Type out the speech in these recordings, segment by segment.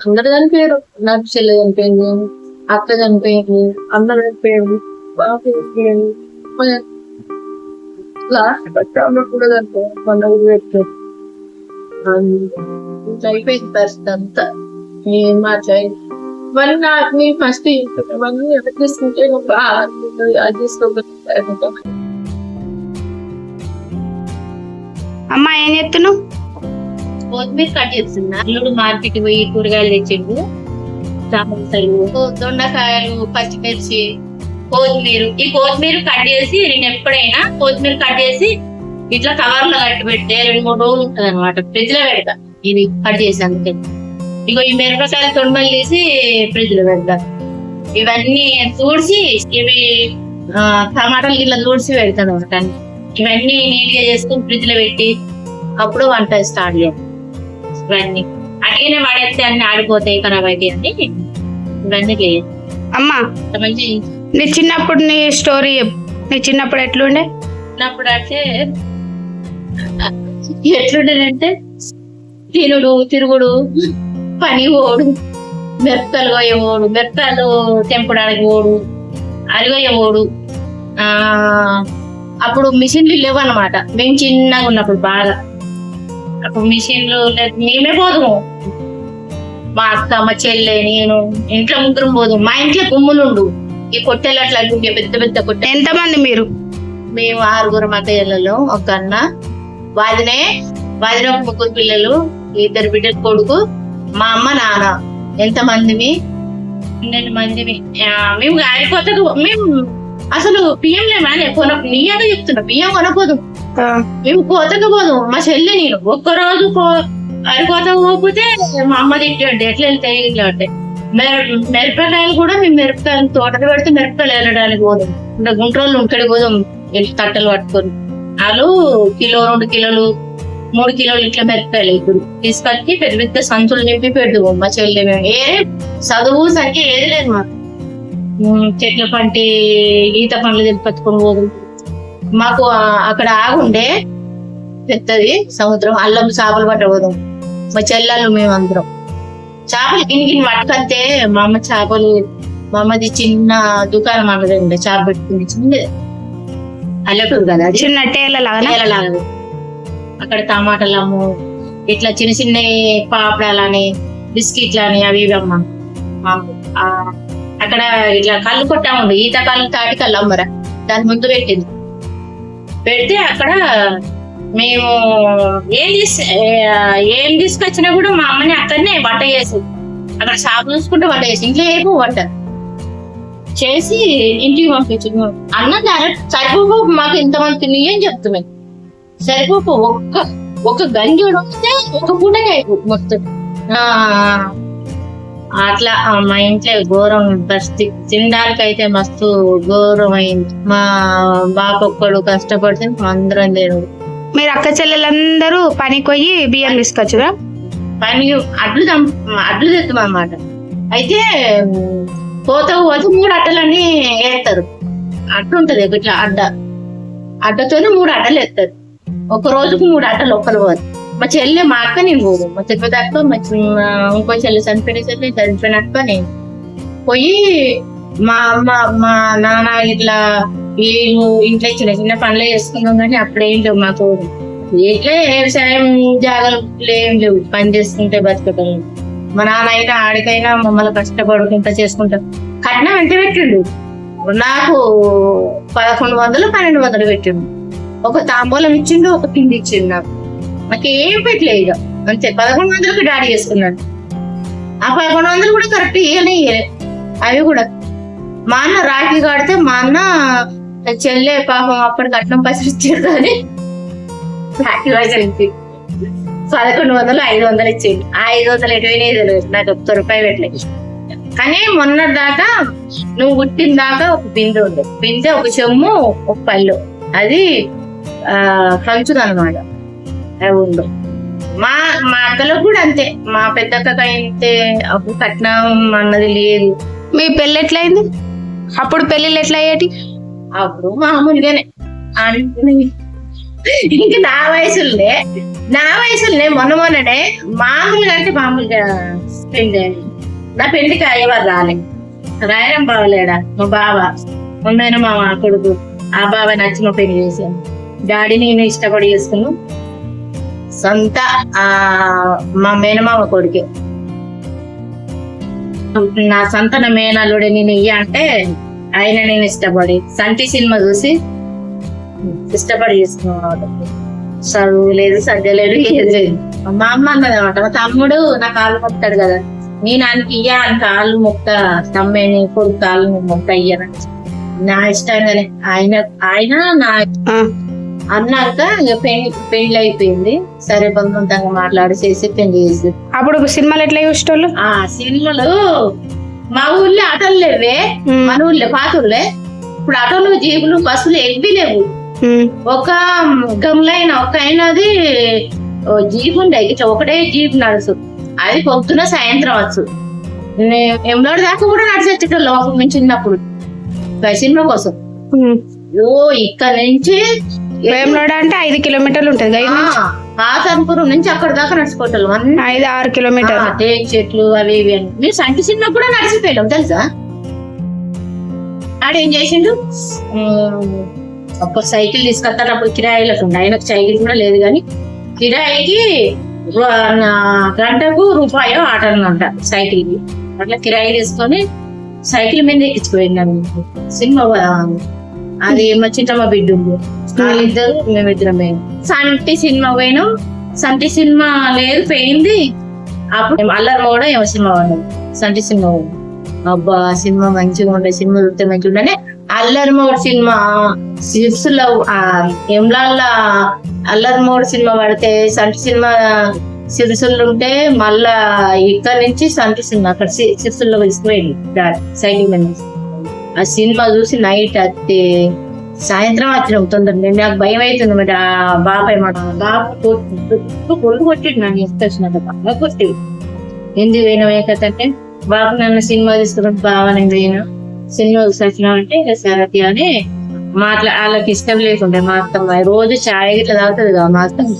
అందరు చనిపోయారు. నాకు చెల్లె చనిపోయింది అక్క చనిపోయింది అన్న చనిపోయింది బాబు చనిపోయింది లాస్ట్ పట్టాలు కూడా చనిపోయారు పండుగ పెట్టారు అయిపోయింది పరిస్థితి అంతా ఏం మాట్లాడి మరి నాకు నేను ఫస్ట్ ఇవన్నీ ఎవరు తీసుకుంటే బాగా అది తీసుకోకపోతే అమ్మా ఏం చెప్తున్నావు కొత్తిమీర కట్ చేస్తున్నా. అల్లుడు మార్కెట్ పోయి కూరగాయలు తెచ్చిండు. టమాటాలు దొండకాయలు పచ్చిమిర్చి కొత్తిమీర. ఈ కొత్తిమీర కట్ చేసి నేను ఎప్పుడైనా కొత్తిమీర కట్ చేసి ఇట్లా కవర్లో కట్టి పెడితే రెండు మూడు రోజులు ఉంటుంది అనమాట ఫ్రిడ్జ్లో పెడతా. ఇది కట్ చేసి అందుకే. ఇగో ఈ మిరపకాయలు తొండలు తీసి ఫ్రిడ్జ్లో పెడతా. ఇవన్నీ తూడ్చి ఇవి టమాటాలు ఇట్లా తూడ్చి పెడతాను అనమాట ఇవన్నీ నీట్గా చేసుకుని ఫ్రిడ్జ్లో పెట్టి అప్పుడు వంట స్టార్ట్ చేయాలి ఇవన్నీ. అట్లనే పడేస్తే అన్ని ఆడిపోతాయి ఖరాబ్ అవుతాయి అని ఇవన్నీ చేయాలి అమ్మా మంచి నీ చిన్నప్పుడు నీ స్టోరీ చెప్పు. నీ చిన్నప్పుడు ఎట్లుండే? చిన్నప్పుడు అంటే ఎట్లుండేదంటే తినుడు తిరుగుడు పని పోడు మిరపకాయలు కొయ్య పోడు మిరపకాయలు తెంపడానికి పోడు అరిగొయ్య పోడు. ఆ అప్పుడు మిషన్లు లేవు అనమాట మేము చిన్నగా ఉన్నప్పుడు బాగా. మిషన్లు మేమే పోదుము. మా అక్క మా చెల్లె నేను ఇంట్లో ముగ్గురం పోదు మా ఇంట్లో గుమ్ములుండు ఈ కొట్టెలు అట్లా పెద్ద పెద్ద కొట్టె ఎంతమంది మీరు? మేము ఆరుగురు అక్కయ్యలలో ఒక అన్న వాదినే వాదిన ముగ్గురు పిల్లలు ఇద్దరు బిడ్డల కొడుకు మా అమ్మ నాన్న. ఎంత మందిమి పన్నెండు మందిమి ఆ, మేము ఆడిపోతే మేము అసలు బియ్యం లేమని కొన నీయాగా చెప్తున్నా. బియ్యం కొనపోదు మేము కోతకు పోదు. మా చెల్లి నేను. ఒక్కరోజు కో- అరికోత పోకపోతే మా అమ్మ తిట్టాడు ఎట్లా వెళ్తాయి ఇట్లా అంటే. మిర- మిరపకాయలు కూడా మేము మిరపకాయలు తోటకు పెడితే మిరపకాయలు వెళ్ళడానికి పోదాం. ఇంకా గుంట్రోళ్ళు ఉంటడికి పోదాం. వెళ్ళి కట్టలు పట్టుకొని. వాళ్ళు కిలో రెండు కిలోలు మూడు కిలోలు ఇట్లా మిరపకాయలు ఇప్పుడు తీసుకొచ్చి పెద్ద పెద్ద సంచులు నింపి పెడతాము మా చెల్లి మేము. ఏ చదువు సంఖ్య ఏది లేదు మాకు. చెట్ల పంటి ఈత పండ్లు తెంపట్టుకొని పోదు. మాకు అక్కడ ఆగుండే పెద్దది సముద్రం అల్లం చేపలు పట్టబోదాం. మా చెల్లెళ్ళు మేము అందరం చేపలు గిని గిని మా అమ్మ చేపలు మా అమ్మది చిన్న దుకాణం అన్నది ఉండే చేప పెట్టుకుంది. చిన్నది. అల్లటూరు కదా చిన్న టేల లాగా నేలలాగదు అక్కడ టమాటాలు అమ్ము ఇట్లా చిన్న చిన్న పాపడాలని బిస్కెట్లు అని అవి ఇవి అమ్మ. మాకు. అక్కడ ఇట్లా కళ్ళు కొట్టా ఉండు. ఈత కళ్ళు తాటి కళ్ళు అమ్మరా. దాని ముందు పెట్టింది. పెడితే అక్కడ మేము ఏం తీసు ఏం తీసుకొచ్చినా కూడా మా అమ్మని అక్కడనే వంట చేసింది. అక్కడ షాప్ చూసుకుంటే వంట చేసి ఇంట్లో ఏమో వంట? చేసి ఇంటికి పంపించు అన్నం డైరెక్ట్ సరిపోపు మాకు ఇంతమంది తిని ఏం చెప్తున్నాయి సరిపోపు ఒక్క ఒక గంజి వస్తే ఒక పూటనే అయిపోతుంది మొత్తం. ఆ, అట్లా మా ఇంట్లో ఘోరం పరిస్థితి తినడానికి అయితే మస్తు ఘోరం అయింది మా బాబు ఒక్కడు కష్టపడితే అందరం లేదు మీరు అక్క చెల్లెలందరూ పనికి పోయి బియ్యం తీసుకొచ్చురా? పని అడ్లు అడ్లు తెస్తాం అన్నమాట. అయితే పోత పోతే మూడు అడ్డలన్నీ వేస్తారు అడ్డు ఉంటది ఇట్లా అడ్డ. అడ్డతోనే మూడు అడ్డలు వేస్తారు ఒక రోజుకు మూడు అడ్డలు ఒక్కరు పోదు మా చెల్లె మా అక్క నేను పోదు మా తిరుపతి అక్క మా ఇంకో చెల్లె చనిపోయిన చెల్లె చనిపోయిన అక్క నేను పోయి మా అమ్మ మా నాన్న ఇట్లా వీళ్ళు ఇంట్లో చిన్న చిన్న పనులు చేసుకున్నాం కానీ అప్పుడేం లేవు మాకు ఇట్లే వ్యవసాయం జాగ్రత్తలు ఏం లేవు పని చేసుకుంటే బతకటం మా నాన్న అయినా ఆడికైనా మమ్మల్ని కష్టపడుకుంటా చేసుకుంటాం కట్నం ఎంత పెట్టిండు నాకు పదకొండు వందలు పన్నెండు వందలు పెట్టిండు ఒక తాంబూలం ఇచ్చిండు ఒక పిండి ఇచ్చిండు నాకు నాకు ఏం పెట్టలే ఇక అంతే పదకొండు వందలకి డాడీ చేసుకున్నాడు. ఆ పదకొండు వందలు కూడా కరెక్ట్ ఇయ్యలే. అవి కూడా. మా అన్న రాఖీ కడితే మా అన్న చెల్లె పాపం అప్పటికి కట్నం పైసలు కానీ రాఖీ పైసలు ఇచ్చి పదకొండు వందలు ఐదు వందలు ఇచ్చేది ఆ ఐదు వందలు ఎటువైనా తెలియదు. నాకు ఒక్క రూపాయి పెట్టలేదు కానీ మొన్న దాకా నువ్వు పుట్టిన దాకా ఒక బిందె ఉంది బిందె ఒక చెమ్ము ఒక పళ్ళు. అది ఆ కంచుది అనమాట అది ఉండు. మా మా అక్కలకు కూడా అంతే. మా పెద్దక్కకి అయితే అప్పుడు కట్నం అన్నది లేదు. మీ పెళ్ళి ఎట్లయింది? అప్పుడు పెళ్ళిళ్ళు ఎట్లా అయ్యేటి అప్పుడు మామూలుగానే ఇంక నా వయసులే నా వయసులే మొన్న మొన్ననే మామూలుగా అంటే మామూలుగా అయ్యింది. నా పెళ్ళికి అయ్యేవారు రాలే. రాయడం బావలేడా? మా బావ. మా మా కొడుకు ఆ బావ నచ్చి మా పెళ్ళి చేశాను డాడీ నేను ఇష్టపడి చేసుకున్నాను సొంత ఆ మా మేనమామ కొడుకే. నా సంతన మేనల్లుడే నేను ఇయ్య అంటే ఆయన నేను ఇష్టపడి సంటి సినిమా చూసి ఇష్టపడి చేసుకున్నాడు చదువు లేదు సద్య లేదు ఏది లేదు. మా అమ్మ అన్నది అనమాట మా తమ్ముడు నా కాళ్ళు మొక్తాడు కదా నేను ఆయనకి ఇయ్య ఆయన కాళ్ళు మొక్క తమ్మేని కొడుకు కాళ్ళు మొక్క ఇయ్యనని నా ఇష్టంగానే ఆయన ఆయన నా అన్నాక పెళ్ళి పెళ్ళి అయిపోయింది సరే బంధంతంగా మాట్లాడి చేసి పెళ్ళి చేసి అప్పుడు సినిమాలు ఎట్లా చూసేటోళ్ళు? ఆ సినిమాలు మా ఊళ్ళో ఆటోలు లేవే. మన ఊళ్ళో పాత ఊళ్ళో. ఇప్పుడు ఆటోలు జీపులు బస్సులు ఎవ్వి లేవు. ఒక గమ్లైన ఒక అయినది ఓ జీప్ ఉండే ఒకటే జీప్ నడుచు అది పొద్దున సాయంత్రం వచ్చు ఎంలోడి దాకా కూడా నడిచేటోళ్ళు మేము చిన్నప్పుడు. సినిమా కోసం. ఓ ఇక్కడ నుంచి వేములవాడ అంటే ఐదు కిలోమీటర్లు ఉంటుంది ఆ, పాతన్పురం నుంచి అక్కడ దాకా నడుచుకోవటం అన్ని ఐదు ఆరు కిలోమీటర్లు. టేక్ చెట్లు అవి ఇవి అని. మేము సంటి సినిమా కూడా నడిచిపోయాం తెలుసా? ఆడ చేసిండు? ఒక సైకిల్ తీసుకొస్తాడు అప్పుడు కిరాయిలకు ఉండే. ఆయనకు సైకిల్ కూడా లేదు కానీ కిరాయికి గంటకు రూపాయి ఆటలు అంట సైకిల్ అట్లా కిరాయి తీసుకొని సైకిల్ మీద ఎక్కించిపోయింది సినిమా. అది మా చింతమ్మ బిడ్డ వాళ్ళిద్దరు మేమిద్దరమే సంటి సినిమా పోయినాం. సంటి సినిమా లేదు పోయింది. అప్పుడు అల్లరి కూడా ఏమో సినిమా ఉన్నది సంటి సినిమా. అబ్బా సినిమా మంచిగా ఉండే సినిమా చూస్తే మంచిగా ఉండే. అల్లరి మోడ్ సినిమా సిర్సులో ఎమ్లాల్లో అల్లరి మోడ్ సినిమా పడితే సంటి సినిమా సిరిసుల్లో ఉంటే మళ్ళా ఇక్కడ నుంచి సంటి సినిమా అక్కడ సిరిసుల్లో తీసుకుపోయింది. సైకిల్ మీద. ఆ సినిమా చూసి నైట్ అత్తే సాయంత్రం వచ్చిన తొందరగా నేను నాకు భయం అవుతుంది మరి ఆ బాబాయ్ మాట బాబు కొడుకు కొట్టిడు నన్ను ఎత్తుకొచ్చినట్టు బాగా కొట్టి ఎందుకు పోయినావు ఏ కథ అంటే బాబు నన్ను సినిమా తీసుకున్నాడు బాగా పోయినా. సినిమా చూసి అంటే ఇక సరతి అని మాట్లా వాళ్ళకి ఇష్టం లేకుండే మా అత్తమ్మ. రోజు చాయ్ ఇట్లా తాగుతుంది కదా మా అత్తమ్మ.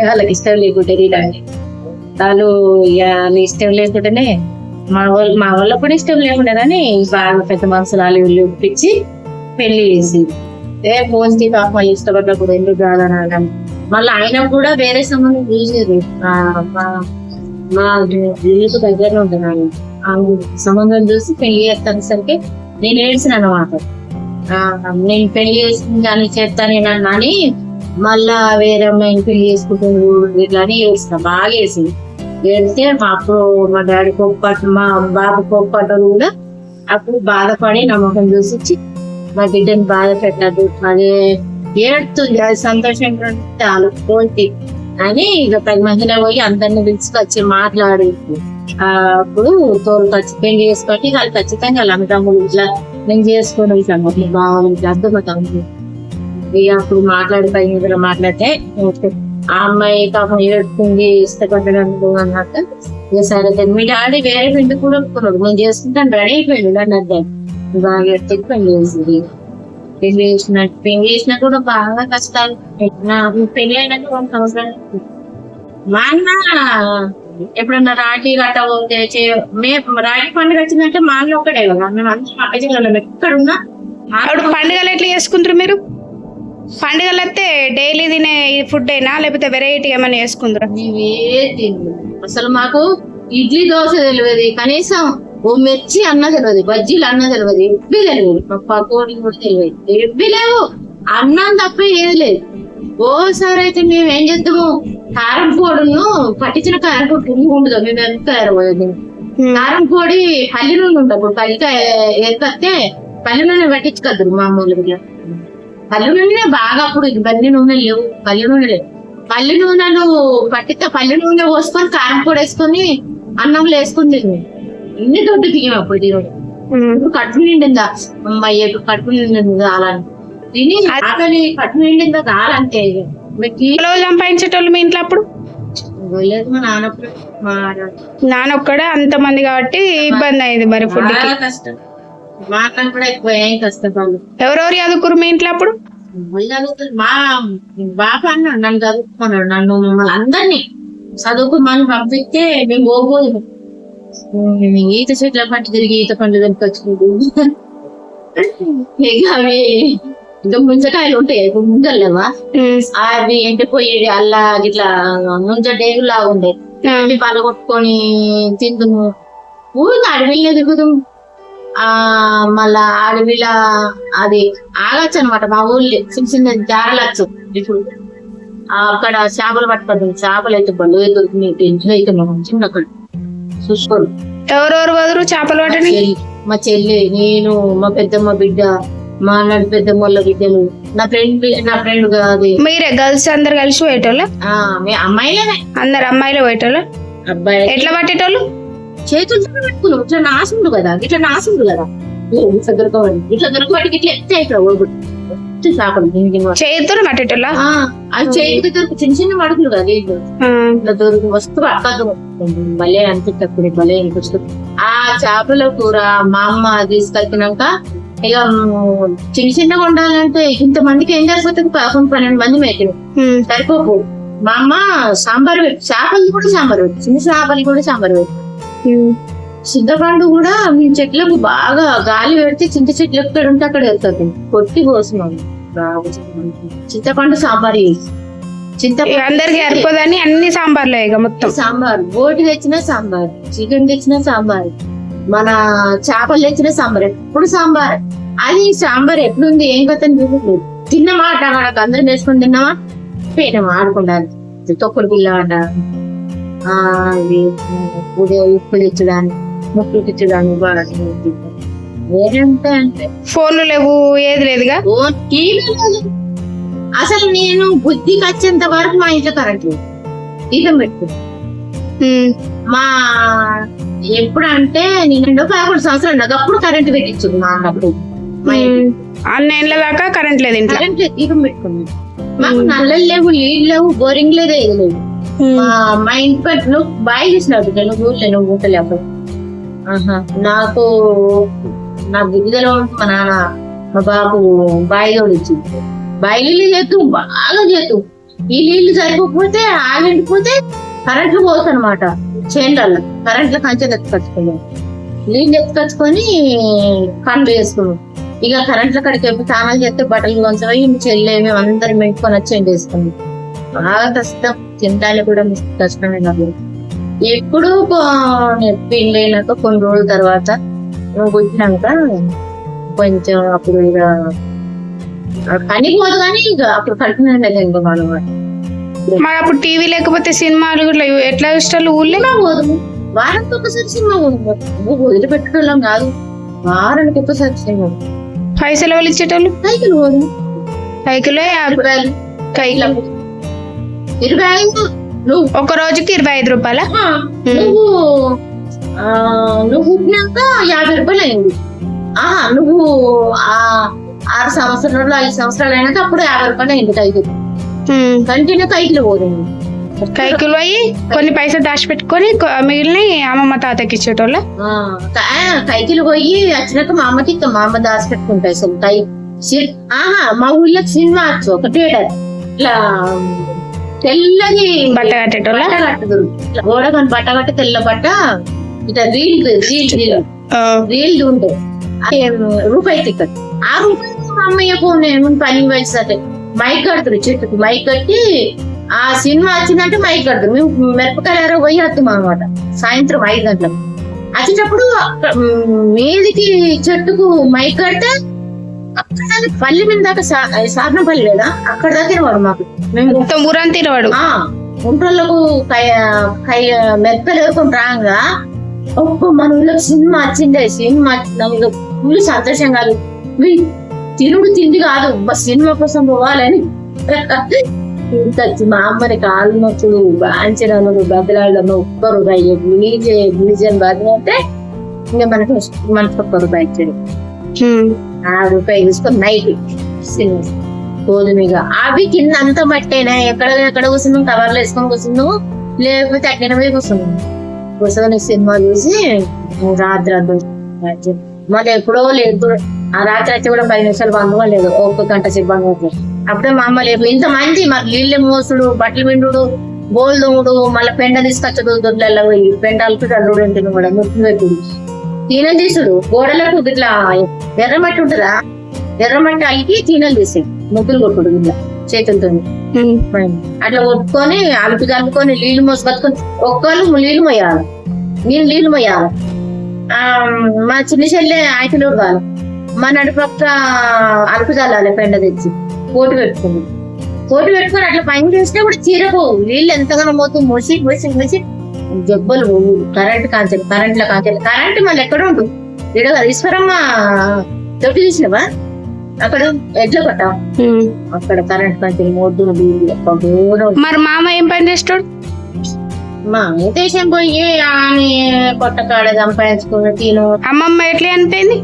వాళ్ళకి ఇష్టం లేకుంటే ఇలాంటి వాళ్ళు ఇక వాళ్ళు ఇష్టం లేకుంటేనే మా వాళ్ళు మా వాళ్ళకు కూడా ఇష్టం లేకుండా కానీ బాగా పెద్ద మనసులు వాళ్ళు వీళ్ళు పెళ్ళి చేసి ఏ ఫోన్కి పాప ఇష్టపడ్డప్పుడు ఎందుకు కాదని అనడం మళ్ళీ ఆయన కూడా వేరే సంబంధం చూసేది. మా మా ఇల్లుకు ఉంటుంది ఆయన. ఆ సంబంధం చూసి పెళ్ళి చేస్తాను సరికి నేను ఏడ్చిన అనమాట నేను పెళ్ళి చేసుకుని కానీ చేస్తాను అని మళ్ళా వేరే అమ్మాయిని పెళ్ళి చేసుకుంటుంది ఇట్లా అని ఏడుస్తా. బాగా వేసింది ఏడితే మా అప్పుడు మా డాడీ కోప్పట్టు మా బాబు కోప్పట్టలు కూడా అప్పుడు బాధపడి నమ్మకం చూసి మా బిడ్డని బాధ పెట్టద్దు అది ఏడుతుంది. అది సంతోషంగా ఉంటే చాలు. పోతే అని ఇక పది మందిలో పోయి అందరిని పిలుచుకొచ్చి మాట్లాడి. అప్పుడు తోలుకొచ్చి పెళ్ళి చేసుకొని వాళ్ళు ఖచ్చితంగా వాళ్ళ అన్నదమ్ములు ఇట్లా నేను చేసుకుని సంగతి బాగుంది ఇట్లా ఇక అప్పుడు మాట్లాడి పై మీద మాట్లాడితే. ఆ అమ్మాయి పాపం ఏడుతుంది ఇష్టపడ్డదు అన్నట్టు ఇక సరే మీ డాడీ వేరే పెళ్ళి కూడా ఒప్పుకున్నాడు నేను చేసుకుంటాను రెడీ అయిపోయాడు అన్నట్టు బాగా ఎత్తి పెళ్ళి చేసింది. పెళ్ళి చేసిన పెళ్ళి చేసినా కూడా బాగా కష్టాలు. నా పెళ్ళి అయినాక ఒక సంవత్సరం మా అన్న ఎప్పుడన్నా రాఖీ గట్ట పోతే మే రాఖీ పండుగ వచ్చిందంటే మా అన్న ఒకటే కదా. మేము అందరం అక్క జిల్లాలో ఎక్కడున్నా అప్పుడు పండుగలు ఎట్లా చేసుకుంటారు మీరు? పండుగలు అయితే డైలీ తినే ఫుడ్ అయినా లేకపోతే వెరైటీ ఏమైనా చేసుకుంటారు. అసలు మాకు ఇడ్లీ దోశ తెలియదు. కనీసం ఓ మిర్చి అన్న తెలియదు బజ్జీలు అన్న తెలియదు ఎవ్వి తెలియదు పకోడీ కూడా తెలియదు ఎవ్వి లేవు. అన్నం తప్ప ఏది లేదు. ఓసారి అయితే మేము ఏం చేద్దాము? కారం పొడును పట్టించిన కారం పొడి పువ్వు ఉండదు మేము ఎంత కారం పొడి పల్లి నూనె ఇప్పుడు పల్లికాయ ఎత్తే పల్లి నూనె పట్టించుకోద్దు మామూలుగా. పల్లి నూనె బాగా అప్పుడు ఇవన్నీ నూనె లేవు పల్లి నూనె లేవు పల్లి నూనెలు పట్టితే పల్లి నూనె పోసుకొని కారం పొడి వేసుకొని అన్నంలో వేసుకుని తిని. ఇన్ని దొడ్డు తియ్యం అప్పుడు తినడు ఇప్పుడు కడుపు నిండిందా? అమ్మాయి కడుపు నిండింది కాలని తిని ఆకలి కడుపు నిండిందా కాలంటే మీకు కిలో సంపాదించేటోళ్ళు మీ ఇంట్లో అప్పుడు? నాన్న ఒక్కడే అంతమంది కాబట్టి ఇబ్బంది అయింది మరి ఫుడ్ ఎవరెవరు చదువుకురు మీ ఇంట్లో అప్పుడు? మా బాబా అన్నాడు నన్ను చదువుకున్నాడు. నన్ను మమ్మల్ని అందరినీ చదువుకోమని పంపిస్తే మేము పోబోదు ఈత చెట్ల పట్టి తిరిగి ఈత పండు దొరికొచ్చింది ఇక అవి ఇంకా ముంజకాయలు ఉంటాయి ముంజలేవా ఉమ్. అవి ఎండిపోయేది అల్లా ఇట్లా ముంజ డేగులా ఉండే. అవి పలగొట్టుకొని తిందుము. ఊరికి అడవిలో దిగుదాం ఆ మళ్ళా అడవిలో అది ఆగచ్చు అనమాట మా ఊళ్ళో చిన్న చిన్న జారలచ్చు. ఇప్పుడు అక్కడ చేపలు పట్టుకోదు చేపలు అయితే బలు దొరికినాయి పెంచులు అయితే మనం చిన్నక్కడ చూసుకోరు ఎవరెవరు బదులు చేపలు పట్టని మా చెల్లి నేను మా పెద్దమ్మ బిడ్డ మా నడు పెద్దమ్మ వాళ్ళ బిడ్డలు నా ఫ్రెండ్ నా ఫ్రెండ్ కాదు. మీరే గర్ల్స్ అందరు కలిసి పోయేటోళ్ళ? అమ్మాయిలేనే. అందరు అమ్మాయిలు పోయేటోళ్ళ? అబ్బాయి ఎట్లా పట్టేటోళ్ళు? చేతులతో పెట్టుకున్నాం. ఇట్లా నాసుండు కదా ఇట్లా నాసుండు కదా. ఇట్లా దొరకవాడి ఇట్లా దొరకవాడికి ఇట్లా ఎత్తే ఇట్లా ఓగుడు చేతితో పట్టేటోళ్ళ? అది చేతికి దొరికి చిన్న చిన్న మడుగులు కదా ఇట్లా దొరికి వస్తూ పక్కదు భలే అనిపిస్తుంది భలే అనిపిస్తుంది ఆ చేపల కూర మా అమ్మ తీసుకెళ్తున్నాక ఇక చిన్న చిన్నగా ఉండాలంటే ఇంత మందికి ఏం సరిపోతుంది పదకొండు పన్నెండు మంది మేకలు. సరిపోకు. మా అమ్మ సాంబార్ చేపలు కూడా సాంబార్ పెట్టి. చిన్న చేపలు కూడా సాంబార్ పెట్టి. చింతపండు కూడా మీ చెట్లకు బాగా గాలి పెడితే చింత చెట్లు ఎక్కడ ఉంటే అక్కడ వెళ్తుంది కొట్టి కోసినాం బాగా చింతపండు సాంబార్ చేసి. చింతపండు అందరికి సరిపోదని అన్ని సాంబార్లే ఇక మొత్తం. సాంబార్. బోటి తెచ్చినా సాంబార్. చికెన్ తెచ్చినా సాంబార్. మన చేపలు తెచ్చినా సాంబార్. ఎప్పుడు సాంబార్? అది సాంబార్ ఎట్లుంది? ఏం కథ చూడలేదు తిన్నమా? అట్ట మనకు అందరం వేసుకొని తిన్నామా? పోయినామా ఆడుకుంటాను. తొక్కుడు పిల్ల ఆట ఆ ఇది ఉదయం ఉప్పు తెచ్చడానికి వేరంటే అంటే ఫోన్లు లేవు ఏది లేదుగా? ఓ టీవీ లేదు. అసలు నేను బుద్ధికి వచ్చేంత వరకు మా ఇంట్లో కరెంట్ లేదు. దీపం పెట్టుకుంటాను ఉమ్. మా ఎప్పుడంటే నేను పదకొండు సంవత్సరాలు నాకు అప్పుడు కరెంట్ పెట్టించుడు మా అన్నప్పుడు. అన్నేళ్ళ దాకా కరెంట్ లేదు ఇంట్లో. కరెంట్ దీపం పెట్టుకున్నాను మాకు నల్లలు లేవు నీళ్ళు లేవు బోరింగ్ లేదు ఏది లేదు. మా మా ఇంటి పట్ల నువ్వు బాయ్ బిడ్డ నువ్వు ఊర్లే నువ్వు ఊటలే అప్పుడు ఆహా నాకు నా బుద్ధిలో మా నాన్న మా బాబు బాయి తోడు ఇచ్చింది బాయి నీళ్ళు చేతు బాగా చేతు. ఈ నీళ్ళు సరిపోతే ఆగిండిపోతే కరెంట్లు పోతుంది అనమాట చేనులలో కరెంట్లో కంచె ఎత్తుకొచ్చుకున్నాం నీళ్ళు ఎత్తుకొచ్చుకొని పండ్లు వేసుకున్నాం ఇక కరెంట్ల కాడికి వెళ్ళి స్నానాలు చేస్తే బట్టలు కొంచెం చెల్లె మేము అందరం మెంటుకొని వచ్చి వేసుకున్నాం బాగా కష్టం. తినడానికి కూడా మస్తు కష్టమే నాకు ఎప్పుడు పెళ్ళైనాక కొన్ని రోజుల తర్వాత నువ్వు పుట్టినాక కొంచెం అప్పుడు ఇక కనిపోదు కానీ ఇక అప్పుడు ఇంకా అనమాట మరి అప్పుడు టీవీ లేకపోతే సినిమాలు కూడా ఎట్లా ఇష్టాలు ఊళ్ళో? పోదు. వారానికి ఒకసారి సినిమా వదిలిపెట్టడం కాదు. వారానికి ఒకసారి సినిమా పైసలు ఎవరు ఇచ్చేటోళ్ళు? సైకిల్ పోదు. సైకిల్? యాభై రూపాయలు కైకిలో ఇరవై ఐదు. ఒక రోజుకి ఇరవై ఐదు రూపాయల? నువ్వు నువ్వు పుట్టినాక యాభై రూపాయలు అయింది. ఆహా నువ్వు ఆ ఆరు సంవత్సరాలు ఐదు సంవత్సరాలు అయినాక అప్పుడు యాభై రూపాయలు అయింది కైకిలు కంటిన్యూ కైకిలు పోతుంది కైకిలు అయ్యి కొన్ని పైసలు దాచిపెట్టుకొని మిగిలిన అమ్మమ్మ తాతకి ఇచ్చేటోళ్ళ? కైకిలు పోయి వచ్చినాక మా అమ్మకి మా అమ్మ దాచి పెట్టుకుంటాయి అసలు కై ఆహా మా ఊళ్ళో సినిమా వచ్చు ఒక థియేటర్. ఇట్లా తెల్లది. బట్ట కట్టేటోళ్ళ? గోడ కానీ బట్ట కట్టి తెల్ల బట్ట ఇట్లా రీల్ రీల్ రీల్ రీల్ ఉంటాయి రూపాయి టికెట్ ఆ రూపాయి మా అమ్మయ్యకు నేను పని వయసు మైక్ కడుతురు చెట్టుకు మైక్ కట్టి ఆ సినిమా వచ్చిందంటే మైక్ కడుతురు మేము మిరపకాయలు పోయి వస్తాం అనమాట సాయంత్రం ఐదు గంటలకు. వచ్చేటప్పుడు మీదికి చెట్టుకు మైక్ కడితే పల్లి మీద దాకా సా- సాధనపల్లి లేదా? అక్కడ దాకా వాడు మాకు. మేము మొత్తం ఊరంతా తినవాడు ఆ ఒంట్రోళ్ళకు కై కై మెత్తలు వేసుకొని రాగా ఒక్క మన ఊళ్ళో సినిమా వచ్చిందే సినిమా వచ్చిందా ఫుల్ సంతోషంగా వీ- తినుడు తిండి కాదు సినిమా కోసం పోవాలని. ఇంత మా అమ్మని కాళ్ళు నొప్పులు బాంచడాలు బదలాడము ఒక్కరు రూపాయి గులీజే గులీజని బదిలంటే ఇంకా మనకు మనకు ఒక్క రూపాయి ఇచ్చాడు. ఆ రూపాయి తీసుకొని నైట్ సినిమా గోధుమగా అవి కింద అంత మట్టేనా ఎక్కడ ఎక్కడ కూర్చున్నాం కవర్లు వేసుకొని కూర్చున్నావు? లేకపోతే అక్కడ పోయి కూర్చున్నాం కూర్చొని సినిమా చూసి రాత్రి అంతా మళ్ళీ ఎప్పుడో లేదు ఆ రాత్రి అయితే కూడా పది నిమిషాలు బంధువు లేదు. ఒక్క గంట సిబ్బంది అవుతుంది అప్పుడే మా అమ్మ లేదు ఇంత మంది మాకు నీళ్ళు మోసుడు బట్టలు పిండుడు బోల్ దోముడు మళ్ళీ పెండ తీసుకొచ్చడు దొడ్లలో పోయి పెండాలకు చల్లుడు ఉంటుంది కూడా. ముక్కు పెట్టుడు తీనలు తీసుడు గోడలకు ఇట్లా ఎర్రమట్టి ఉంటుందా? ఎర్రమట్టి అలికి తీనలు తీసి ముగ్గులు కొట్టుడు ఇట్లా చేతులతో. అట్లా కొట్టుకొని అలుపు కలుపుకొని నీళ్ళు మోసి బతుకొని ఒక్కళ్ళు నీళ్ళు మొయ్యాలి నేను నీళ్ళు మొయ్యాలి ఆ, మా చిన్న చెల్లె ఆకిలో కాదు మా నడుపక్క అలుపు చల్లాలి పెండ తెచ్చి. పోటు పెట్టుకుంది. పోటు పెట్టుకొని అట్లా పైన చేసినా కూడా చీరపోవు. నీళ్ళు ఎంతగానో మోతూ మోసి మోసి మోసి జబ్బలు కరెంట్ కరెంట్లో కాంచెలు కరెంట్ మళ్ళీ ఎక్కడ ఉండు ఇక్కడ ఈశ్వరమ్మ తొట్టి చూసినవా? అక్కడ ఎడ్ల కొట్టాం. ఉమ్. అక్కడ కరెంట్ కాంచెలు మోద్దు మరి మామ ఏం పని చేస్తాడు? మా దేశం పోయి ఆమె పొట్టకాడ సంపాదించుకుని తిను. అమ్మమ్మ ఎట్లా అనిపోయింది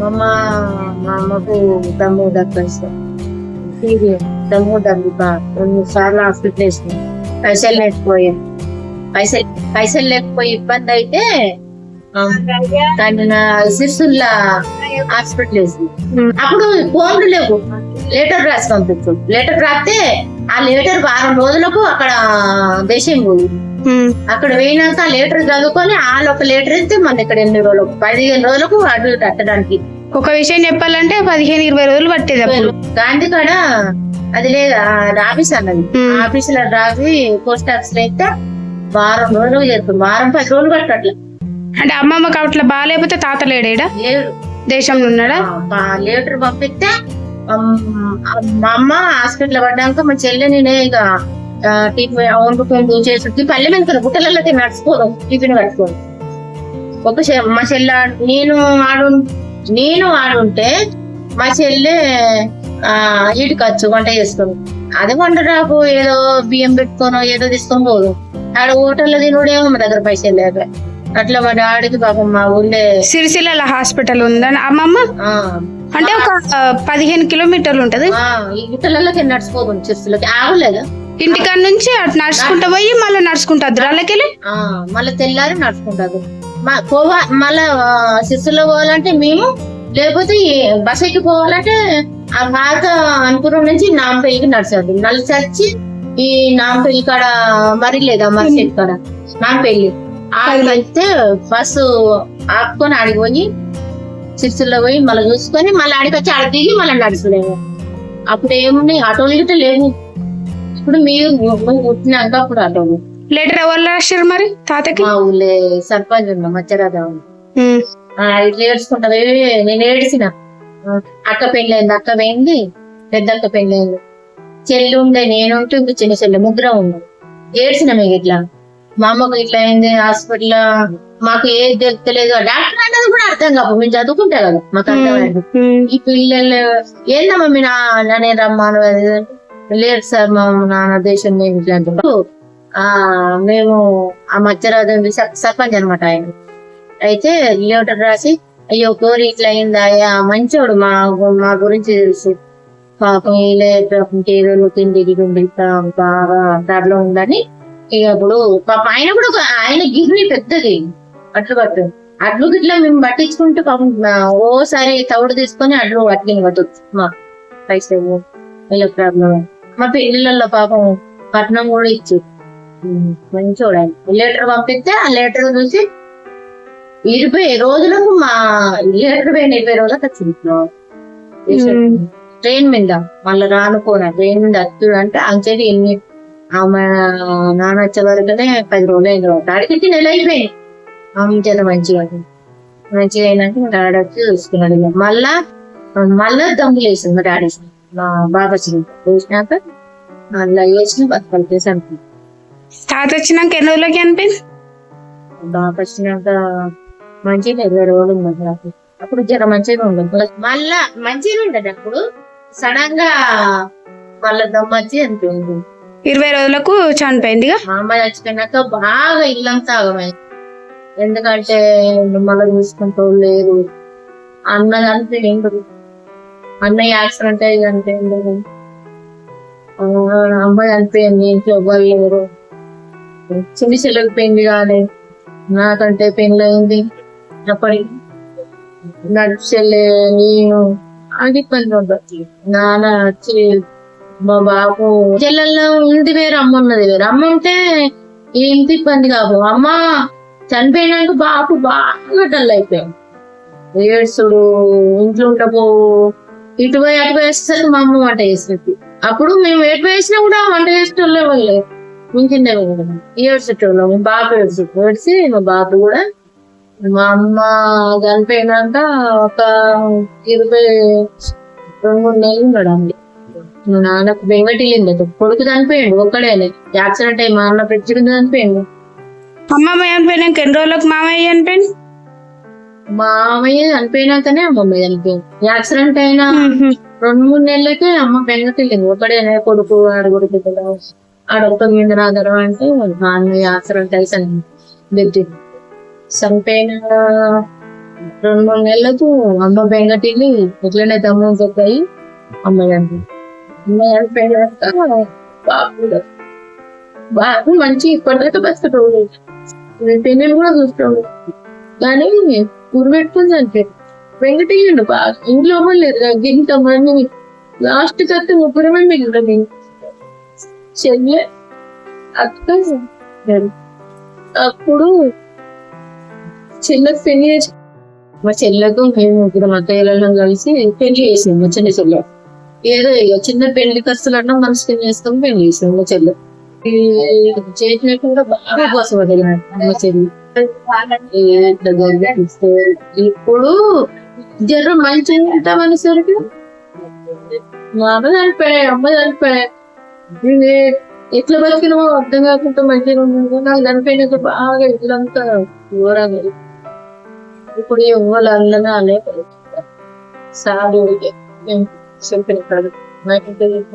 మా అమ్మ మా అమ్మకు దమ్ము దక్కిస్తాం దమ్ము దగ్గుగా రెండు సార్లు హాస్పిటల్ వేసింది పైసలు లేకపోయాయి. పైసలు పైసలు లేకపోయి ఇబ్బంది అయితే ఆ, దాన్ని నా సిరిసిల్ల హాస్పిటల్ వేసింది. అప్పుడు ఫోన్లు లేవు. లెటర్ రాసి పంపించు. లెటర్ రాస్తే ఆ లెటర్ వారం రోజులకు అక్కడ దేశం పోయింది ఉమ్. అక్కడ పోయినాక లీటర్ చదువుకొని వాళ్ళు ఒక లీటర్ ఇస్తే మన ఇక్కడ ఎన్ని రోజులకు పదిహేను రోజులకు ఇటు కట్టడానికి. ఒక విషయం చెప్పాలంటే పదిహేను ఇరవై రోజులు పట్టేది అప్పుడు. గాంధీ కాడ అది లేదా ఆఫీస్ అన్నది. ఆఫీస్లో రాసి పోస్ట్ ఆఫీస్లో అయితే వారం రోజులు చేస్తుంది. వారం పది రోజులు కట్టట్లే అంటే అమ్మమ్మకి అట్లా బాగాలేకపోతే తాత లేడేడా? లేడు. దేశంలో ఉన్నాడా? లీటర్ పంపిస్తే మా అమ్మ హాస్పిటల్ పడ్డాక మా చెల్లె నేనే ఇక టిఫిన్ వండుకుంటూ చేసి పల్లె మీద గుట్టలలోకి నడుచుకోదు టిఫిన్ కట్టుకోదు ఒక మా చెల్లె నేను ఆడు నేను ఆడుంటే మా చెల్లె ఇటుకొచ్చు వంట చేసుకుని అది వంట రాకు ఏదో బియ్యం పెట్టుకోనో ఏదో తీసుకొని పోదు. ఆడ హోటల్లో తినుడేమో మా దగ్గర పైసలు లేక అట్లా మా డాడీకి పాపం మా ఊళ్ళే సిరిసిల్ల హాస్పిటల్ ఉందా అమ్మమ్మ? ఆ, అంటే ఒక ఆ, పదిహేను కిలోమీటర్లు ఉంటది. ఆ, ఈ గుట్టలలోకి నడిచిపోతుంది చర్చిలోకి ఆగలేదు? ఇంటికాడ నుంచి అటు నడుచుకుంటూ పోయి మళ్ళీ నడుచుకుంటా అద్రాలకెళ్ళి ఆ మళ్ళీ తెల్లారి నడుచుకుంటారు మ- పోవా మళ్ళా శిస్సులో పోవాలంటే మేము లేకపోతే ఈ బస్ ఎక్కి పోవాలంటే ఆ పాత అనుపురం నుంచి నాంపల్లికి నడిచాడు నడిచి ఈ నాంపల్లి కాడ మరి లేదా మర్చెట్ కాడ? నాంపల్లి ఆడికి వెళ్తే బస్సు ఆపుకొని ఆడికి పోయి సిరిసిల్లో పోయి మళ్ళీ చూసుకొని మళ్ళీ ఆడికి వచ్చి ఆడ దిగి మళ్ళీ నడుచులేము అప్పుడు ఏమున్నాయి ఆటోలు గిట్ట లేవు. ఇప్పుడు మీరు నువ్వు పుట్టినాక అప్పుడు ఆటోలు. లెటర్ ఎవరు రాశారు మరి తాతకి? మా ఊళ్ళే సర్పంచ్ ఉన్నా మచ్చరాదా ఉమ్. ఇట్లా ఏడ్చుకుంటా నేను ఏడిసిన ఆ, అక్క పెళ్ళైంది అక్క పోయింది పెద్ద అక్క పెళ్ళైంది చెల్లి ఉండే నేను ఉంటే ఇంకో చిన్న చెల్లి ముగ్గురం ఉన్నాం ఏడ్చిన మీకు ఇట్లా? మా అమ్మకు ఇట్లా అయింది హాస్పిటల్ మాకు ఏది తెలుస్తలేదు డాక్టర్ అన్నది కూడా అర్థం కాదు. మేము చదువుకుంటా కదా మాకు అర్థమైంది. ఈ పిల్లలు ఏందమ్మా మీ నాన్న రమ్మాను అంటే, లేదు సార్ మా నాన్న దేశం మేము ఇట్లా అంటున్నారు. ఆ మేము ఆ మధ్యరాజు సర్పంచ్ అనమాట ఆయన. అయితే లెటర్ రాసి అయ్యో కోరి ఇట్లా అయిందా అయ్యా మంచోడు మా మా గురించి తెలుసు. పాపం ఏదో తిండి గిడ్డి బాగా దారిలో ఉందని ఇక ఇప్పుడు పాప ఆయన కూడా ఒక- ఆయన గిర్ని పెద్దది అట్లు పట్టు. అడ్లు గిట్లా మేము పట్టించుకుంటూ పాపం ఓసారి తవుడు తీసుకొని అడ్లు అట్లని పట్టొచ్చు మా పైసలు వీళ్ళ ప్రాబ్లం. మా పెళ్ళిళ్ళలో పాపం పట్నం కూడా ఇచ్చు. మంచి చూడాలి లెటర్ పంపిస్తే ఆ లెటర్ చూసి ఇరవై రోజులకు మా లెటర్ పోయిన ఇరవై రోజులకు వచ్చింది. ట్రైన్ మీద మళ్ళీ రానుకోన ట్రైన్ మీద వచ్చుడు అంటే అంచేది ఎన్ని ఆమె నాన్న వచ్చే వరకునే పది రోజులు అయింది డాడీకి నెల అయిపోయింది. ఆమె చేత మంచిగా. మంచిగా అయినాక మా డాడీ వచ్చి చూసుకున్నాడు ఇక. మళ్ళా మళ్ళా దమ్ములు వేసింది మా డాడీ. మా బాబా వచ్చింది వేసినాక మళ్ళా వేసిన బతుకలు చేసి అనుకుంది తాత వచ్చినాక ఎన్ని రోజులకి అనిపోయింది బాబా వచ్చినాక మంచిగా ఇరవై రోజులు అప్పుడు జర మంచిగా ఉండదు మళ్ళా మంచిగా ఉండదు అప్పుడు. సడన్గా మళ్ళా దమ్ము వచ్చి అనిపోయింది ఇరవై రోజులకు చనిపోయిందిగా? మా అమ్మ చచ్చిపోయినాక బాగా ఇల్లంతా ఆగమైంది. ఎందుకంటే మళ్ళీ చూసుకుంటూ లేరు. అంతే ఏంటది అన్నయ్య యాక్సిడెంట్ అయ్యి అంటే అమ్మాయి అనిపోయింది ఇంట్లో ఎవ్వరు లేరు. చిన్న చెల్లెకి పెళ్ళి కాలే నాకంటే పెళ్ళి అయింది అప్పటికి నడిచెల్లే నేను అది పని నాన్న వచ్చి మా బాబు చెల్లెల్లో ఇంటి వేరు అమ్మ ఉన్నది వేరు అమ్మ ఉంటే ఏంటి ఇబ్బంది కాదు. అమ్మ చనిపోయినాక బాబు బాగా డల్ అయిపోయాం ఏడ్సుడు ఇంట్లో ఉండపో ఇటు పోయి అటు వేస్తారు మా అమ్మ వంట చేసినట్టు అప్పుడు మేము ఎటు వేసినా కూడా వంట చేసేటోళ్ళే వాళ్ళే. మించిండే ఏడ్చేటోళ్ళం మా బాబు ఏడ్చు ఏడ్చి మా బాబు కూడా మా అమ్మ చనిపోయినాక ఒక ఇరవై రెండు మూడు నెలలు ఉన్నాడు అండి మా నాన్నకు బెంగటిల్లింది కొడుకు చనిపోయిండు ఒక్కడేనే యాక్సిడెంట్ అయ్యి మా అన్న పెట్టుకుని చనిపోయిండు అమ్మమ్మ చనిపోయినాక ఎన్ని రోజులకు మామయ్య చనిపోయింది మామయ్య చనిపోయినాకనే అమ్మమ్మ చనిపోయింది యాక్సిడెంట్ అయిన రెండు మూడు నెలలకే అమ్మ బెంగటిల్లింది ఒక్కడేనే కొడుకు ఆడ కొడుకు కదా ఆడ ఒక్క మీద రాదరం అంటే మా అన్న యాక్సిడెంట్ అయి చని- చంపైన uh, రెండు మూడు నెలలకు అమ్మ బెంగటిల్లి ఎట్లనే తమ్ముడు చెప్పాయి అమ్మ చనిపోయింది అమ్మ చనిపోయినాక బాబు బాబు మంచి ఇప్పటిదాకా బతుకుతాడు పెళ్ళిళ్ళు కూడా చూస్తాడు కానీ గురి పెట్టుకుని చనిపోయాడు వెంకటయ్యండు బాగా ఇంట్లో లేదు. లేరు ఇంత మంది లాస్ట్ కత్తి ముగ్గురమే మిగిలింది. చెల్లె అక్క అప్పుడు చెల్లెకి పెళ్ళి చేసి మా చెల్లెకు మేము ముగ్గురం అత్తయ్యలను కలిసి పెళ్ళి చేసాము మా చిన్న చెల్లె. ఏదో ఇక చిన్న పెళ్ళి ఖర్చులు అన్నా మనసుకి చేస్తాం పెళ్ళి చేసాం మా చెల్లె. చేసినట్టు కూడా బాగా కోసం మా చెల్లి. ఇప్పుడు జర మంచిగా ఉంటామనేసరికి మా అమ్మ చనిపోయాయి అమ్మ చనిపోయాయి ఎట్లా బతికినామో అర్థం కాకుండా మంచిగా ఉన్నాము నాకు చనిపోయినాక బాగా ఇల్లంతా ఘోరంగా ఉంది. ఇప్పుడు ఎవరు అందరూ అనే సాగు చెప్పిన కాదు నాకు తెలియదు.